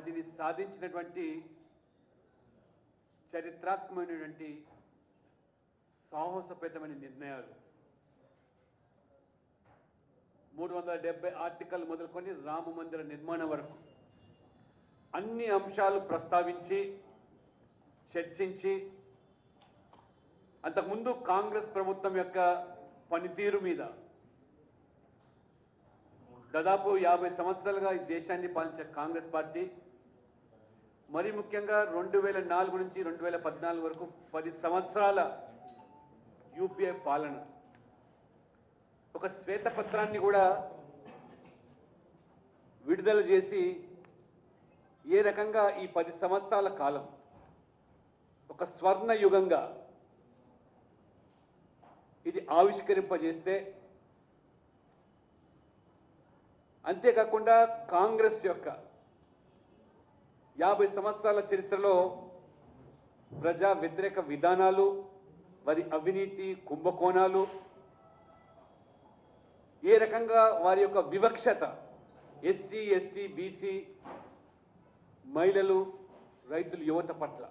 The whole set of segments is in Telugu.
వాటిని సాధించినటువంటి చరిత్రాత్మకమైనటువంటి సాహసపేతమైన నిర్ణయాలు. మూడు వందల డెబ్బై ఆర్టికల్ మొదలుకొని రామ మందిర నిర్మాణం వరకు అన్ని అంశాలు ప్రస్తావించి చర్చించి అంతకుముందు కాంగ్రెస్ ప్రభుత్వం యొక్క పనితీరు మీద దాదాపు యాభై సంవత్సరాలుగా ఈ దేశాన్ని పాలించే కాంగ్రెస్ పార్టీ మరి ముఖ్యంగా రెండు వేల నాలుగు నుంచి రెండు వేల పద్నాలుగు వరకు పది సంవత్సరాల యూపీఏ పాలన. ఒక శ్వేతపత్రాన్ని కూడా విడుదల చేసి ఏ రకంగా ఈ పది సంవత్సరాల కాలం ఒక స్వర్ణ యుగంగా ఇది ఆవిష్కరింపజేస్తే అంతేకాకుండా కాంగ్రెస్ యొక్క యాభై సంవత్సరాల చరిత్రలో ప్రజా వ్యతిరేక విధానాలు వారి అవినీతి కుంభకోణాలు ఏ రకంగా వారి యొక్క వివక్షత ఎస్సీ ఎస్టీ బీసీ మహిళలు రైతులు యువత పట్ల.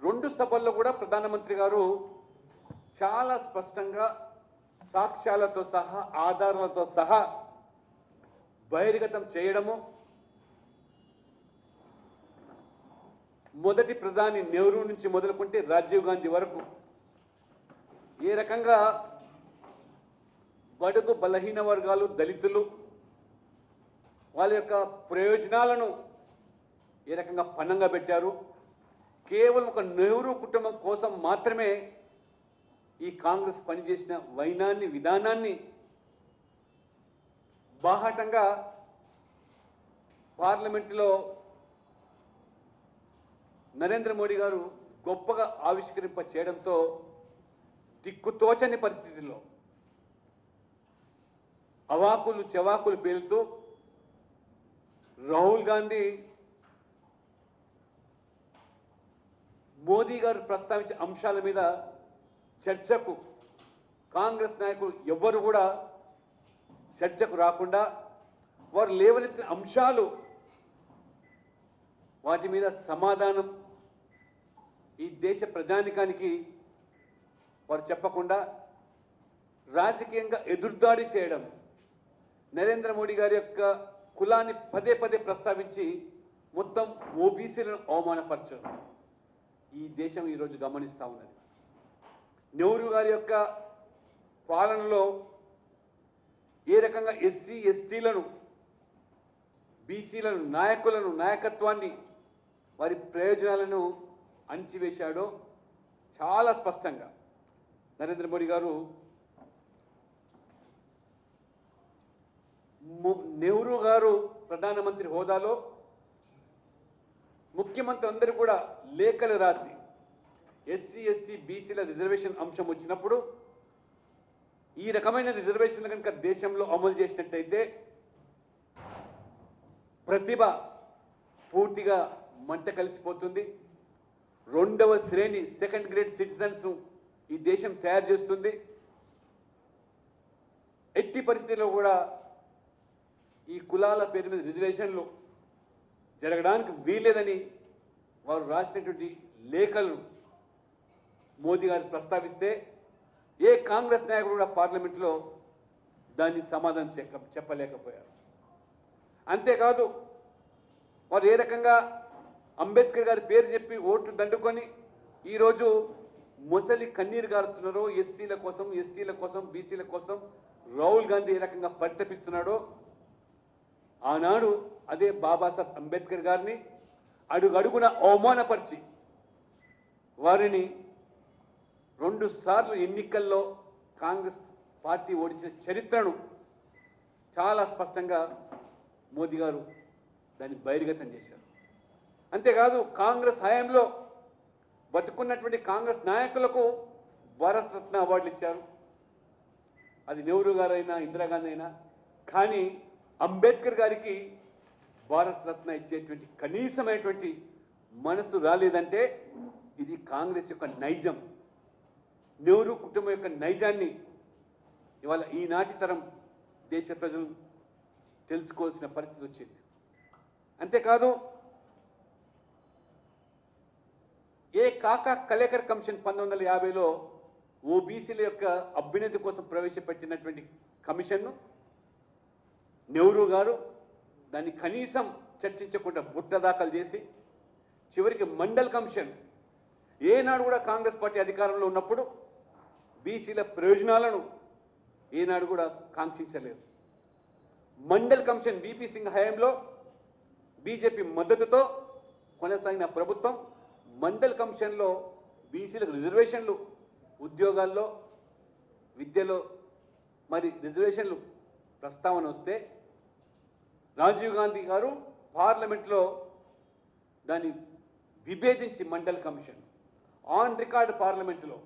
రెండు సభల్లో కూడా ప్రధానమంత్రి గారు చాలా స్పష్టంగా సాక్ష్యాలతో సహా ఆధారాలతో సహా బహిర్గతం చేయడము మొదటి ప్రధాని నెహ్రూ నుంచి మొదలుకుంటే రాజీవ్ గాంధీ వరకు ఏ రకంగా బడుగు బలహీన వర్గాలు దళితులు వాళ్ళ యొక్క ప్రయోజనాలను ఏ రకంగా పన్నంగా పెట్టారు? కేవలం ఒక నెహ్రూ కుటుంబం కోసం మాత్రమే ఈ కాంగ్రెస్ పనిచేసిన వైనాన్ని విధానాన్ని బాహాటంగా పార్లమెంటులో నరేంద్ర మోడీ గారు గొప్పగా ఆవిష్కరింప చేయడంతో దిక్కుతోచని పరిస్థితుల్లో అవాకులు చెవాకులు పేలుతూ రాహుల్ గాంధీ మోదీ గారు ప్రస్తావించే అంశాల మీద చర్చకు కాంగ్రెస్ నాయకులు ఎవ్వరు కూడా చర్చకు రాకుండా వారు లేవనెత్తిన అంశాలు వాటి మీద సమాధానం ఈ దేశ ప్రజానికానికి వారు చెప్పకుండా రాజకీయంగా ఎదురుదాడి చేయడం నరేంద్ర మోడీ గారి యొక్క కులాన్ని పదే పదే ప్రస్తావించి మొత్తం ఓబీసీలను అవమానపరచడం ఈ దేశం ఈరోజు గమనిస్తూ ఉన్నది. నెహ్రూ గారి యొక్క పాలనలో ఏ రకంగా ఎస్సీ ఎస్టీలను బీసీలను నాయకులను నాయకత్వాన్ని వారి ప్రయోజనాలను అంచివేశాడో చాలా స్పష్టంగా. నరేంద్ర మోడీ గారు ము- నెహ్రూ గారు ప్రధానమంత్రి హోదాలో ముఖ్యమంత్రి అందరూ కూడా లేఖలు రాసి ఎస్సీ ఎస్టీ బీసీల రిజర్వేషన్ అంశం వచ్చినప్పుడు ఈ రకమైన రిజర్వేషన్లు కనుక దేశంలో అమలు చేసినట్టయితే ప్రతిభ పూర్తిగా మంట కలిసిపోతుంది. రెండవ శ్రేణి సెకండ్ గ్రేడ్ సిటిజన్స్ ఈ దేశం తయారు చేస్తుంది. ఎట్టి పరిస్థితుల్లో కూడా ఈ కులాల పేరు మీద రిజర్వేషన్లు జరగడానికి వీల్లేదని వారు రాసినటువంటి లేఖలు మోదీ గారు ప్రస్తావిస్తే ఏ కాంగ్రెస్ నాయకుడు కూడా పార్లమెంట్లో దాన్ని సమాధానం చెక్క చెప్పలేకపోయారు. అంతేకాదు వారు ఏ రకంగా అంబేద్కర్ గారి పేరు చెప్పి ఓట్లు దండుకొని ఈరోజు మొసలి కన్నీరు గారుస్తున్నారో. ఎస్సీల కోసం ఎస్టీల కోసం బీసీల కోసం రాహుల్ గాంధీ ఏ రకంగా పరితపిస్తున్నాడో ఆనాడు అదే బాబాసాహెబ్ అంబేద్కర్ గారిని అడుగడుగున అవమానపరిచి వారిని రెండు సార్లు ఎన్నికల్లో కాంగ్రెస్ పార్టీ ఓడించిన చరిత్రను చాలా స్పష్టంగా మోదీ గారు దాన్ని బహిర్గతం చేశారు. అంతేకాదు కాంగ్రెస్ హయాంలో బతుకున్నటువంటి కాంగ్రెస్ నాయకులకు భారతరత్న అవార్డులు ఇచ్చారు. అది నెహ్రూ గారైనా ఇందిరాగాంధీ అయినా కానీ అంబేద్కర్ గారికి భారతరత్న ఇచ్చేటువంటి కనీసమైనటువంటి మనసు రాలేదంటే ఇది కాంగ్రెస్ యొక్క నైజం. నెహ్రూ కుటుంబం యొక్క నైజాన్ని ఇవాళ ఈనాటి తరం దేశ ప్రజలు తెలుసుకోవాల్సిన పరిస్థితి వచ్చింది. అంతేకాదు ఏ కాకా కలేకర్ కమిషన్ పంతొమ్మిది వందల యాభైలో ఓబీసీల యొక్క అభ్యున్నతి కోసం ప్రవేశపెట్టినటువంటి కమిషన్ను నెహ్రూ గారు దాన్ని కనీసం చర్చించకుండా బుట్ట దాఖలు చేసి చివరికి మండల్ కమిషన్ ఏనాడు కూడా కాంగ్రెస్ పార్టీ అధికారంలో ఉన్నప్పుడు బీసీల ప్రయోజనాలను ఏనాడు కూడా కాంక్షించలేదు. మండల్ కమిషన్ బీపీ సింగ్ హయాంలో బీజేపీ మద్దతుతో కొనసాగిన ప్రభుత్వం మండల్ కమిషన్లో బీసీలకు రిజర్వేషన్లు ఉద్యోగాల్లో విద్యలో మరి రిజర్వేషన్లు ప్రస్తావన వస్తే రాజీవ్ గాంధీ గారు పార్లమెంట్లో దాన్ని విభేదించి మండల్ కమిషన్ ఆన్ రికార్డ్ పార్లమెంటులో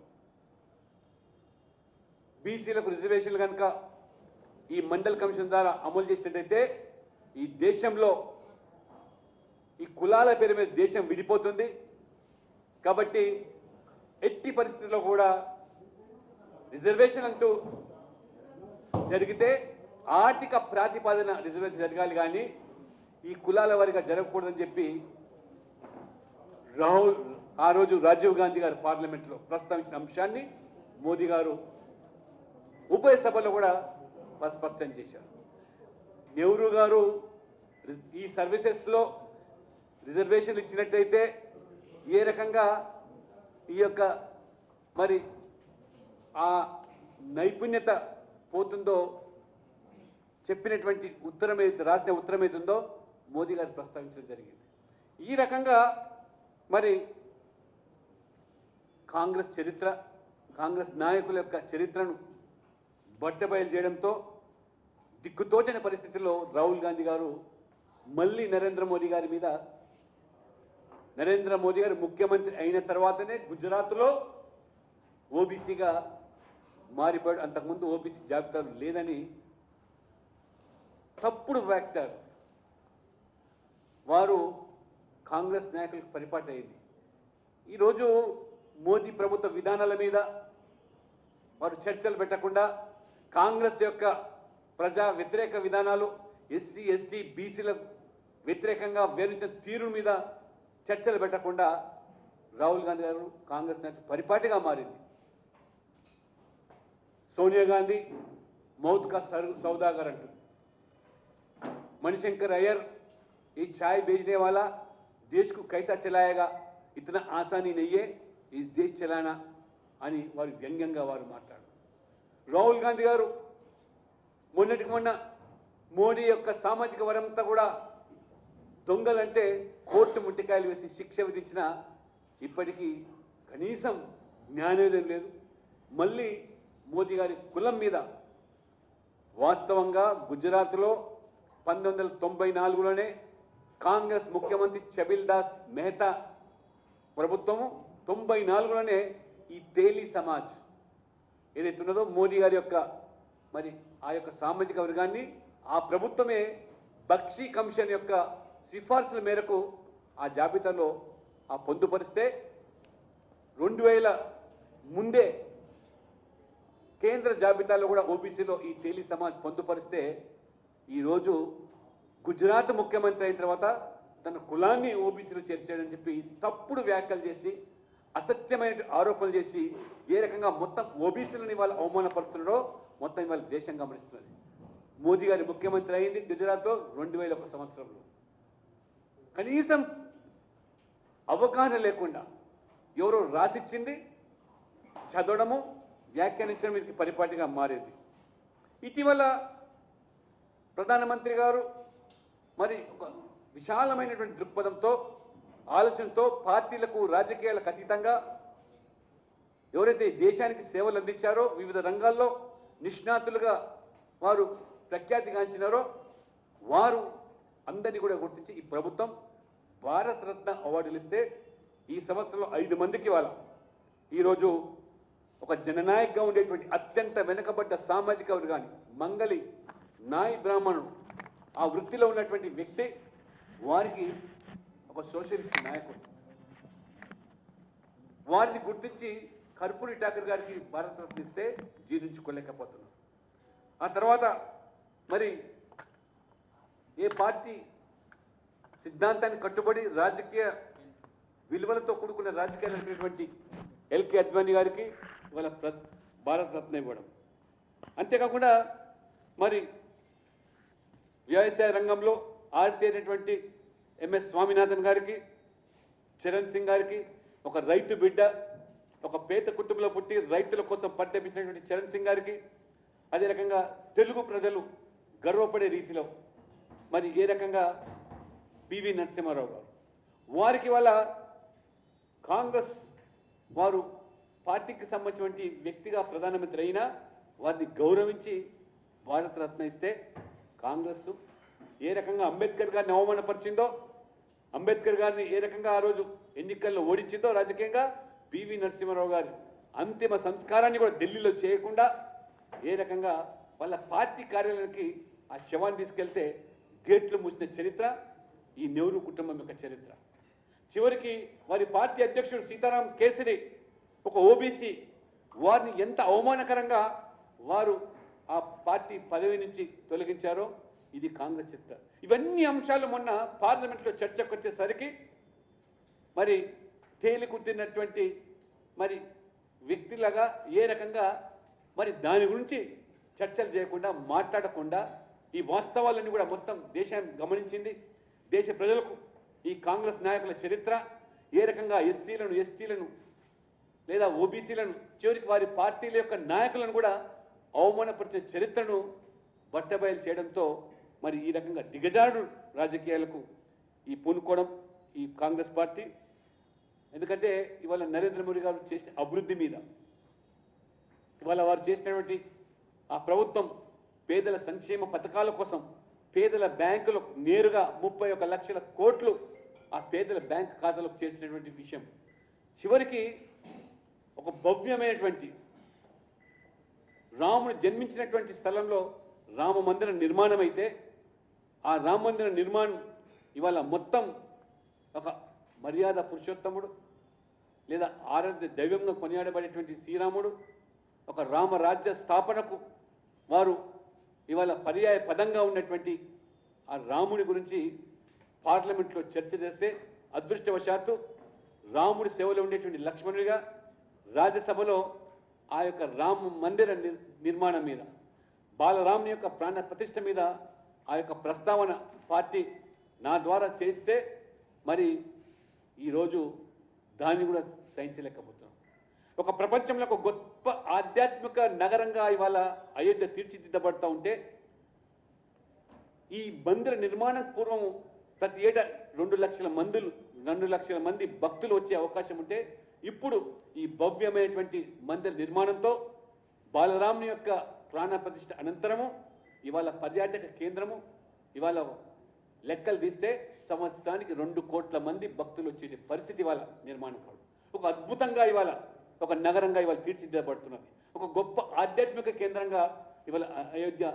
బీసీలకు రిజర్వేషన్లు కనుక ఈ మండల్ కమిషన్ ద్వారా అమలు చేసినట్టయితే ఈ దేశంలో ఈ కులాల పేరు మీద దేశం విడిపోతుంది. కాబట్టి ఎట్టి పరిస్థితుల్లో కూడా రిజర్వేషన్ అంటూ జరిగితే ఆర్థిక ప్రాతిపాదన రిజర్వేషన్ జరగాలి కానీ ఈ కులాల వారిగా జరగకూడదని చెప్పి రాహుల్ ఆ రోజు రాజీవ్ గాంధీ గారు పార్లమెంట్లో ప్రస్తావించిన అంశాన్ని మోదీ గారు ఉభయ సభలో కూడా స్పష్టం చేశారు. నెహ్రూ గారు ఈ సర్వీసెస్లో రిజర్వేషన్లు ఇచ్చినట్టయితే ఏ రకంగా ఈ యొక్క మరి ఆ నైపుణ్యత పోతుందో చెప్పినటువంటి ఉత్తరం ఏదైతే రాసిన ఉత్తరం ఏతుందో మోదీ గారు ప్రస్తావించడం జరిగింది. ఈ రకంగా మరి కాంగ్రెస్ చరిత్ర కాంగ్రెస్ నాయకుల యొక్క చరిత్రను బట్టబయలు చేయడంతో దిక్కుతోచని పరిస్థితిలో రాహుల్ గాంధీ గారు మళ్ళీ నరేంద్ర మోదీ గారి మీద నరేంద్ర మోదీ గారు ముఖ్యమంత్రి అయిన తర్వాతనే గుజరాత్లో ఓబీసీగా మారిపోయాడు. అంతకుముందు ఓబీసీ జాబితా లేదని తప్పుడు వ్యాక్టర్ వారు కాంగ్రెస్ నాయకులకు పరిపాటి అయింది. ఈరోజు మోదీ ప్రభుత్వ విధానాల మీద వారు చర్చలు పెట్టకుండా కాంగ్రెస్ యొక్క ప్రజా వ్యతిరేక విధానాలు ఎస్సీ ఎస్టీ బీసీల వ్యతిరేకంగా వేరించిన తీరు మీద చర్చలు పెట్టకుండా రాహుల్ గాంధీ గారు కాంగ్రెస్ నేత పరిపాటిగా మారింది. సోనియా గాంధీ మౌత్ కా సరు సౌదాగర్ అంటు. మణిశంకర్ అయ్యర్ ఈ ఛాయ్ బేజ్నే వాళ్ళ దేశ్కు కైసా చెలాయగా ఇతన ఆసానీ నెయ్యే ఈ దేశ్ చెలానా అని వారు వ్యంగ్యంగా వారు మాట్లాడు రాహుల్ గాంధీ గారు మొన్నటికి మొన్న మోడీ యొక్క సామాజిక వరంతా కూడా దొంగలంటే కోర్టు ముట్టికాయలు వేసి శిక్ష విధించిన ఇప్పటికీ కనీసం జ్ఞానోదయం లేదు. మళ్ళీ మోదీ గారి కులం మీద వాస్తవంగా గుజరాత్లో పంతొమ్మిది వందల తొంభై నాలుగులోనే కాంగ్రెస్ ముఖ్యమంత్రి చబిల్ దాస్ మెహతా ప్రభుత్వము తొంభై నాలుగులోనే ఈ తేలి సమాజ్ ఏదైతే ఉన్నదో మోదీ గారి యొక్క మరి ఆ యొక్క సామాజిక వర్గాన్ని ఆ ప్రభుత్వమే బక్షీ కమిషన్ యొక్క సిఫార్సుల మేరకు ఆ జాబితాలో ఆ పొందుపరిస్తే రెండు వేల ముందే కేంద్ర జాబితాలో కూడా ఓబీసీలో ఈ తేలి సమాజ్ పొందుపరిస్తే ఈరోజు గుజరాత్ ముఖ్యమంత్రి అయిన తర్వాత తన కులాన్ని ఓబీసీలో చేర్చాడని చెప్పి తప్పుడు వ్యాఖ్యలు చేసి అసత్యమైన ఆరోపణలు చేసి ఏ రకంగా మొత్తం ఓబీసీలను వాళ్ళు అవమానపరుస్తున్నారో మొత్తం ఇవాళ దేశం గమనిస్తున్నది. మోదీ గారి ముఖ్యమంత్రి అయింది గుజరాత్లో రెండు వేల ఒక సంవత్సరంలో. కనీసం అవగాహన లేకుండా ఎవరో రాసిచ్చింది చదవడము వ్యాఖ్యానించడం వీరికి పరిపాటిగా మారింది. ఇటీవల ప్రధానమంత్రి గారు మరి ఒక విశాలమైనటువంటి దృక్పథంతో ఆలోచనతో పార్టీలకు రాజకీయాలకు అతీతంగా ఎవరైతే దేశానికి సేవలు అందించారో వివిధ రంగాల్లో నిష్ణాతులుగా వారు ప్రఖ్యాతిగాంచినారో వారు అందరినీ కూడా గుర్తించి ఈ ప్రభుత్వం భారతరత్న అవార్డులు ఇస్తే ఈ సంవత్సరంలో ఐదు మందికి వాళ్ళ ఈరోజు ఒక జననాయకగా ఉండేటువంటి అత్యంత వెనుకబడ్డ సామాజిక వర్గాన్ని మంగలి నాయ్ బ్రాహ్మణుడు ఆ వృత్తిలో ఉన్నటువంటి వ్యక్తి వారికి ఒక సోషలిస్ట్ నాయకుడు. వారిని గుర్తించి కర్పూరి ఠాకర్ గారికి భారతరత్న ఇస్తే జీర్ణించుకోలేకపోతున్నారు ఆ తర్వాత మరి ఏ పార్టీ సిద్ధాంతాన్ని కట్టుబడి రాజకీయ విలువలతో కూడుకున్న రాజకీయాలు అనేటువంటి ఎల్కే అద్వానీ గారికి ఇవాళ ప్ర భారత రత్న ఇవ్వడం. అంతేకాకుండా మరి వ్యవసాయ రంగంలో ఆరితేరినటువంటి ఎంఎస్ స్వామినాథన్ గారికి చరణ్ సింగ్ గారికి ఒక రైతు బిడ్డ ఒక పేద కుటుంబంలో పుట్టి రైతుల కోసం పట్టెపించినటువంటి చరణ్ సింగ్ గారికి అదే రకంగా తెలుగు ప్రజలు గర్వపడే రీతిలో మరి ఏ రకంగా పివి నరసింహారావు గారు. వారికి వల్ల కాంగ్రెస్ వారు పార్టీకి సంబంధించినటువంటి వ్యక్తిగా ప్రధానమంత్రి అయినా వారిని గౌరవించి భారతరత్న ఇస్తే కాంగ్రెస్ ఏ రకంగా అంబేద్కర్ గారిని అవమానపరిచిందో అంబేద్కర్ గారిని ఏ రకంగా ఆ రోజు ఎన్నికల్లో ఓడించిందో రాజకీయంగా పివి నరసింహారావు గారి అంతిమ సంస్కారాన్ని కూడా ఢిల్లీలో చేయకుండా ఏ రకంగా వాళ్ళ పార్టీ కార్యాలయానికి ఆ శవాన్ని తీసుకెళ్తే గేట్లు మూసిన చరిత్ర ఈ నెహ్రూ కుటుంబం యొక్క చరిత్ర. చివరికి వారి పార్టీ అధ్యక్షుడు సీతారాం కేసరి ఒక ఓబీసీ వారిని ఎంత అవమానకరంగా వారు ఆ పార్టీ పదవి నుంచి తొలగించారో ఇది కాంగ్రెస్ చరిత్ర. ఇవన్నీ అంశాలు మొన్న పార్లమెంట్లో చర్చకు వచ్చేసరికి మరి తేలికుట్టినటువంటి మరి వ్యక్తిలాగా ఏ రకంగా మరి దాని గురించి చర్చలు చేయకుండా మాట్లాడకుండా ఈ వాస్తవాలన్నీ కూడా మొత్తం దేశం గమనించింది. దేశ ప్రజలకు ఈ కాంగ్రెస్ నాయకుల చరిత్ర ఏ రకంగా ఎస్సీలను ఎస్టీలను లేదా ఓబీసీలను చివరికి వారి పార్టీల యొక్క నాయకులను కూడా అవమానపరిచే చరిత్రను బట్టబయలు చేయడంతో మరి ఈ రకంగా దిగజారుడు రాజకీయాలకు ఈ పూనుకోవడం ఈ కాంగ్రెస్ పార్టీ. ఎందుకంటే ఇవాళ నరేంద్ర మోడీ గారు చేసిన అభివృద్ధి మీద ఇవాళ వారు చేసినటువంటి ఆ ప్రభుత్వం పేదల సంక్షేమ పథకాల కోసం పేదల బ్యాంకులకు నేరుగా ముప్పై ఒక లక్షల కోట్లు ఆ పేదల బ్యాంక్ ఖాతాలకు చేర్చినటువంటి విషయం. చివరికి ఒక భవ్యమైనటువంటి రాముడు జన్మించినటువంటి స్థలంలో రామ మందిర నిర్మాణం అయితే ఆ రామ మందిర నిర్మాణం ఇవాళ మొత్తం ఒక మర్యాద పురుషోత్తముడు లేదా ఆరాధ్య దైవంగా కొనియాడబడేటువంటి శ్రీరాముడు ఒక రామరాజ్య స్థాపనకు వారు ఇవాళ పర్యాయ పదంగా ఉన్నటువంటి ఆ రాముడి గురించి పార్లమెంట్లో చర్చ చేస్తే అదృష్టవశాత్తు రాముడి సేవలో ఉండేటువంటి లక్ష్మణుడిగా రాజ్యసభలో ఆ యొక్క రామ మందిర నిర్- నిర్మాణం మీద బాలరాముని యొక్క ప్రాణ ప్రతిష్ఠ మీద ఆ యొక్క ప్రస్తావన పార్టీ నా ద్వారా చేస్తే మరి ఈరోజు దాన్ని కూడా సహించలేకపోతున్నాం. ఒక ప్రపంచంలో ఒక గొప్ప ఆధ్యాత్మిక నగరంగా ఇవాళ అయోధ్య తీర్చిదిద్దబడతా ఉంటే ఈ మందిర నిర్మాణం పూర్వం ప్రతి ఏటా రెండు లక్షల మందులు రెండు లక్షల మంది భక్తులు వచ్చే అవకాశం ఉంటే ఇప్పుడు ఈ భవ్యమైనటువంటి మందిర నిర్మాణంతో బాలరాముని యొక్క ప్రాణప్రతిష్ఠ అనంతరము ఇవాళ పర్యాటక కేంద్రము ఇవాళ లెక్కలు తీస్తే సంవత్సరానికి రెండు కోట్ల మంది భక్తులు వచ్చే పరిస్థితి ఇవాళ నిర్మాణం ఒక అద్భుతంగా ఇవాళ ఒక నగరంగా ఇవాళ తీర్చిదిద్దబడుతున్నది. ఒక గొప్ప ఆధ్యాత్మిక కేంద్రంగా ఇవాళ అయోధ్య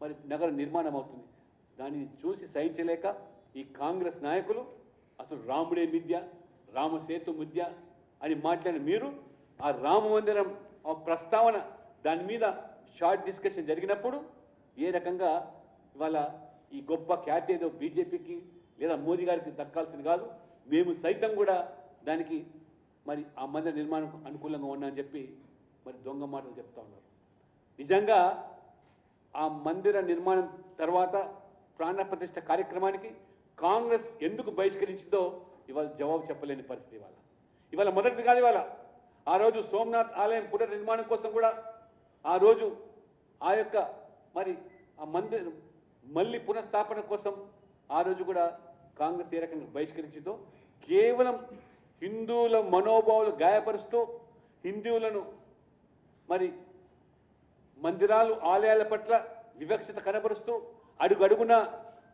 మరి నగర నిర్మాణం అవుతుంది దానిని చూసి సహించలేక ఈ కాంగ్రెస్ నాయకులు అసలు రాముడే మిథ్య రామసేతు ముద్య అని మాట్లాడిన మీరు ఆ రామ మందిరం ఆ ప్రస్తావన దాని మీద షార్ట్ డిస్కషన్ జరిగినప్పుడు ఏ రకంగా ఇవాళ ఈ గొప్ప ఖ్యాతి ఏదో బీజేపీకి లేదా మోదీ గారికి దక్కాల్సింది కాదు మేము సైతం కూడా దానికి మరి ఆ మందిర నిర్మాణం అనుకూలంగా ఉన్నా అని చెప్పి మరి దొంగ మాటలు చెప్తా ఉన్నారు. నిజంగా ఆ మందిర నిర్మాణం తర్వాత ప్రాణ ప్రతిష్ట కార్యక్రమానికి కాంగ్రెస్ ఎందుకు బహిష్కరించిందో ఇవాళ జవాబు చెప్పలేని పరిస్థితి ఇవాళ. ఇవాళ మొదటిది కాదు ఇవాళ. ఆ రోజు సోమనాథ్ ఆలయం పునర్నిర్మాణం కోసం కూడా ఆ రోజు ఆ యొక్క మరి ఆ మందిరం మళ్ళీ పునఃస్థాపన కోసం ఆ రోజు కూడా కాంగ్రెస్ ఏ రకంగా బహిష్కరించిందో కేవలం హిందువుల మనోభావాలు గాయపరుస్తూ హిందువులను మరి మందిరాలు ఆలయాల పట్ల వివక్షత కనబరుస్తూ అడుగడుగున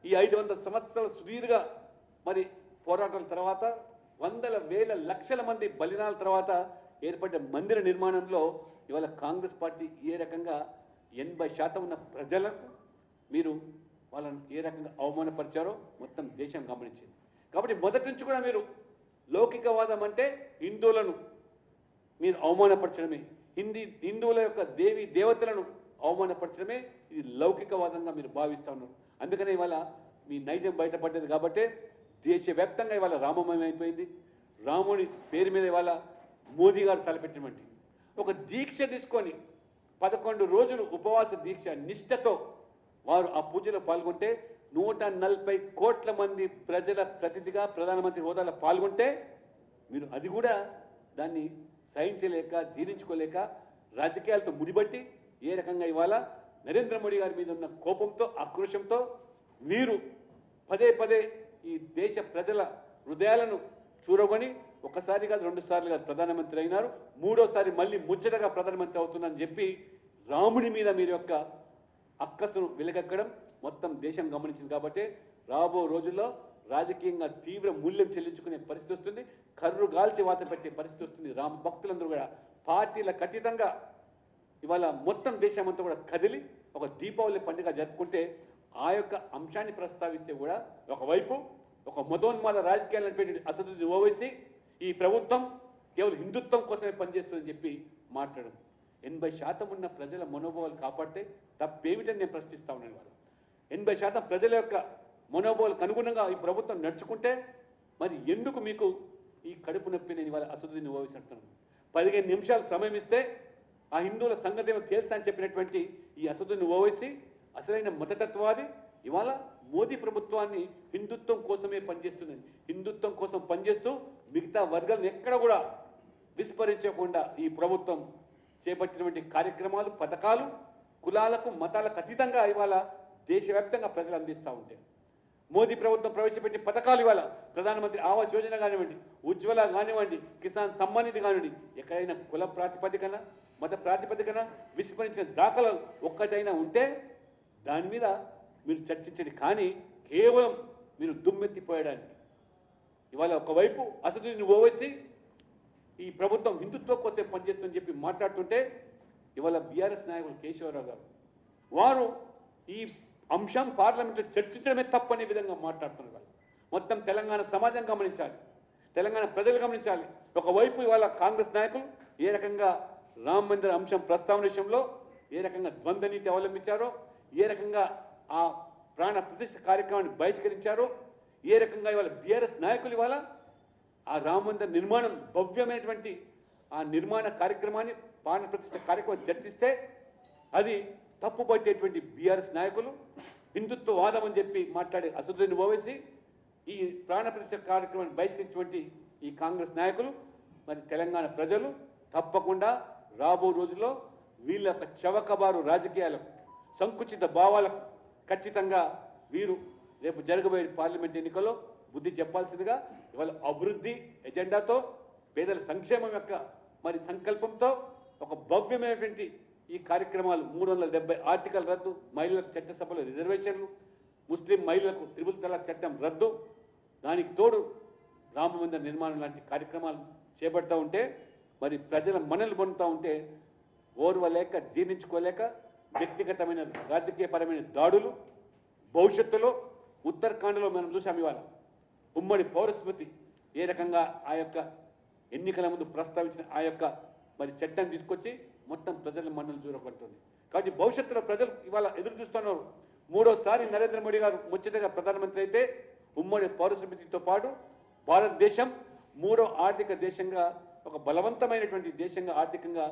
ఈ ఐదు వందల సంవత్సరాల సుదీర్ఘ మరి పోరాటాల తర్వాత వందల వేల లక్షల మంది బలినాల తర్వాత ఏర్పడిన మందిర నిర్మాణంలో ఇవాళ కాంగ్రెస్ పార్టీ ఏ రకంగా ఎనభై శాతం ఉన్న ప్రజలకు మీరు వాళ్ళని ఏ రకంగా అవమానపరిచారో మొత్తం దేశం గమనించింది. కాబట్టి మొదటి నుంచి కూడా మీరు లౌకికవాదం అంటే హిందువులను మీరు అవమానపరచడమే. హిందీ హిందువుల యొక్క దేవి దేవతలను అవమానపరచడమే. ఇది లౌకికవాదంగా మీరు భావిస్తూ ఉన్నారు. అందుకనే ఇవాళ మీ నైజం బయటపడ్డది కాబట్టి దేశవ్యాప్తంగా ఇవాళ రామమయం అయిపోయింది. రాముని పేరు మీద ఇవాళ మోదీ గారు తలపెట్టినటువంటి. ఒక దీక్ష తీసుకొని పదకొండు రోజులు ఉపవాస దీక్ష నిష్ఠతో వారు ఆ పూజలో పాల్గొంటే నూట నలభై కోట్ల మంది ప్రజల ప్రతినిధిగా ప్రధానమంత్రి హోదాలో పాల్గొంటే మీరు అది కూడా దాన్ని సహించలేక జీర్ణించుకోలేక రాజకీయాలతో ముడిబట్టి ఏ రకంగా ఇవాళ నరేంద్ర మోడీ గారి మీద ఉన్న కోపంతో ఆక్రోశంతో మీరు పదే పదే ఈ దేశ ప్రజల హృదయాలను చూరగొని ఒకసారి కాదు రెండు సార్లు కాదు ప్రధానమంత్రి అయినారు మూడోసారి మళ్ళీ ముచ్చటగా ప్రధానమంత్రి అవుతుందని చెప్పి రాముడి మీద మీరు యొక్క అక్కసును వెలగక్కడం మొత్తం దేశం గమనించింది కాబట్టి రాబో రోజుల్లో రాజకీయంగా తీవ్ర మూల్యం చెల్లించుకునే పరిస్థితి వస్తుంది. కర్రు గాల్చి వాత పెట్టే పరిస్థితి వస్తుంది. రామ భక్తులందరూ కూడా పార్టీల ఖచ్చితంగా ఇవాళ మొత్తం దేశమంతా కూడా కదిలి ఒక దీపావళి పండుగ జరుపుకుంటే ఆ యొక్క అంశాన్ని ప్రస్తావిస్తే కూడా ఒకవైపు ఒక మతోన్మాద రాజకీయాలు నడిపే అసదుద్దీన్ ఓవైసీ ఈ ప్రభుత్వం కేవలం హిందుత్వం కోసమే పనిచేస్తుందని చెప్పి మాట్లాడడం. ఎనభై శాతం ఉన్న ప్రజల మనోభావాలు కాపాడితే తప్పేమిటని నేను ప్రశ్నిస్తా ఉన్నాను వాళ్ళు ఎనభై శాతం ప్రజల యొక్క మనోభావాలకు అనుగుణంగా ఈ ప్రభుత్వం నడుచుకుంటే మరి ఎందుకు మీకు ఈ కడుపు నొప్పి నేను ఇవాళ అసదుద్దీన్ ఓవైసీ అంటున్నాను పదిహేను నిమిషాలు సమయం ఇస్తే ఆ హిందువుల సంగతి తేల్తా అని చెప్పినటువంటి ఈ అసదుద్దీన్ ఓవైసీ అసలైన మతతత్వాది ఇవాళ మోదీ ప్రభుత్వాన్ని హిందుత్వం కోసమే పనిచేస్తుంది. హిందుత్వం కోసం పనిచేస్తూ మిగతా వర్గాలను ఎక్కడ కూడా విస్మరించకుండా ఈ ప్రభుత్వం చేపట్టినటువంటి కార్యక్రమాలు పథకాలు కులాలకు మతాలకు అతీతంగా ఇవాళ దేశవ్యాప్తంగా ప్రజలు అందిస్తూ ఉంటారు మోదీ ప్రభుత్వం ప్రవేశపెట్టిన పథకాలు ఇవాళ ప్రధానమంత్రి ఆవాస్ యోజన కానివ్వండి ఉజ్వల కానివ్వండి కిసాన్ సమ్మాన్ నిధి కానివ్వండి ఎక్కడైనా కుల ప్రాతిపదికన మత ప్రాతిపదికన విస్మరించిన దాఖలు ఒక్కటైనా ఉంటే దాని మీద మీరు చర్చించండి. కానీ కేవలం మీరు దుమ్మెత్తిపోయడానికి. ఇవాళ ఒకవైపు అసలు ఓవైసీ ఈ ప్రభుత్వం హిందుత్వం కోసం పనిచేస్తుందని చెప్పి మాట్లాడుతుంటే ఇవాళ బీఆర్ఎస్ నాయకులు కేశవరావు గారు వారు ఈ అంశం పార్లమెంట్లో చర్చించడమే తప్పనే విధంగా మాట్లాడుతున్నారు వాళ్ళు. మొత్తం తెలంగాణ సమాజం గమనించాలి. తెలంగాణ ప్రజలు గమనించాలి. ఒకవైపు ఇవాళ కాంగ్రెస్ నాయకులు ఏ రకంగా రామ్ మందిర అంశం ప్రస్తావన విషయంలో ఏ రకంగా ద్వంద్వ నీతి అవలంబించారో ఏ రకంగా ఆ ప్రాణ ప్రతిష్ఠ కార్యక్రమాన్ని బహిష్కరించారో ఏ రకంగా ఇవాళ బీఆర్ఎస్ నాయకులు ఇవాళ ఆ రామ మందిర నిర్మాణం భవ్యమైనటువంటి ఆ నిర్మాణ కార్యక్రమాన్ని ప్రాణ ప్రతిష్ఠ కార్యక్రమం చర్చిస్తే అది తప్పుపట్టేటువంటి బీఆర్ఎస్ నాయకులు హిందుత్వవాదం అని చెప్పి మాట్లాడే అసదుద్దీన్ ఓవైసీ ఈ ప్రాణప్రతిష్ట కార్యక్రమాన్ని బహిష్కరించినటువంటి ఈ కాంగ్రెస్ నాయకులు మరి తెలంగాణ ప్రజలు తప్పకుండా రాబో రోజుల్లో వీళ్ళ యొక్క చవకబారు రాజకీయాలకు సంకుచిత భావాలకు ఖచ్చితంగా వీరు రేపు జరగబోయే పార్లమెంట్ ఎన్నికల్లో బుద్ధి చెప్పాల్సిందిగా ఇవాళ అభివృద్ధి ఎజెండాతో పేదల సంక్షేమం యొక్క మరి సంకల్పంతో ఒక భవ్యమైనటువంటి ఈ కార్యక్రమాలు మూడు వందల డెబ్బై ఆర్టికల్ రద్దు మహిళలకు చట్టసభలో రిజర్వేషన్లు ముస్లిం మహిళలకు త్రిపుల్ తలాక్ చట్టం రద్దు దానికి తోడు రామ మందిర నిర్మాణం లాంటి కార్యక్రమాలు చేపడతా ఉంటే మరి ప్రజల మనలు పొందుతూ ఉంటే ఓర్వలేక జీర్ణించుకోలేక వ్యక్తిగతమైన రాజకీయపరమైన దాడులు భవిష్యత్తులో ఉత్తరాఖండ్లో మనం చూసాం ఇవాళ. ఉమ్మడి పౌరస్మృతి ఏ రకంగా ఆ యొక్క ఎన్నికల ముందు ప్రస్తావించిన ఆ యొక్క మరి చట్టం తీసుకొచ్చి మొత్తం ప్రజల మన్నలు చూడబడుతుంది కాబట్టి భవిష్యత్తులో ప్రజలు ఇవాళ ఎదురు చూస్తున్నారు. మూడోసారి నరేంద్ర మోడీ గారు ముచ్చటగా ప్రధానమంత్రి అయితే ఉమ్మడి పౌరసమితితో పాటు భారతదేశం మూడో ఆర్థిక దేశంగా ఒక బలవంతమైనటువంటి దేశంగా ఆర్థికంగా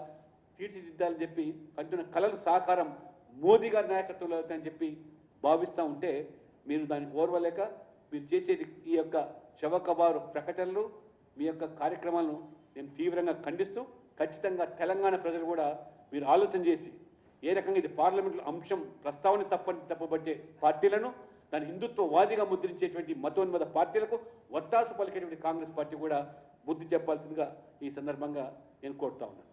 తీర్చిదిద్దాలని చెప్పి కంటున్న కళలు సాకారం మోదీ గారి నాయకత్వంలో అవుతాయని చెప్పి భావిస్తూ ఉంటే మీరు దానికి ఓర్వలేక మీరు చేసేది ఈ యొక్క చవకబారు ప్రకటనలు మీ యొక్క కార్యక్రమాలను నేను తీవ్రంగా ఖండిస్తూ ఖచ్చితంగా తెలంగాణ ప్రజలు కూడా మీరు ఆలోచన చేసి ఏ రకంగా ఇది పార్లమెంట్లో అంశం ప్రస్తావన తప్పని తప్పబట్టే పార్టీలను దాని హిందుత్వవాదిగా ముద్రించేటువంటి మతోన్మత పార్టీలకు ఒత్తాసు పలికేటువంటి కాంగ్రెస్ పార్టీ కూడా బుద్ధి చెప్పాల్సిందిగా ఈ సందర్భంగా నేను కోరుతా ఉన్నాను.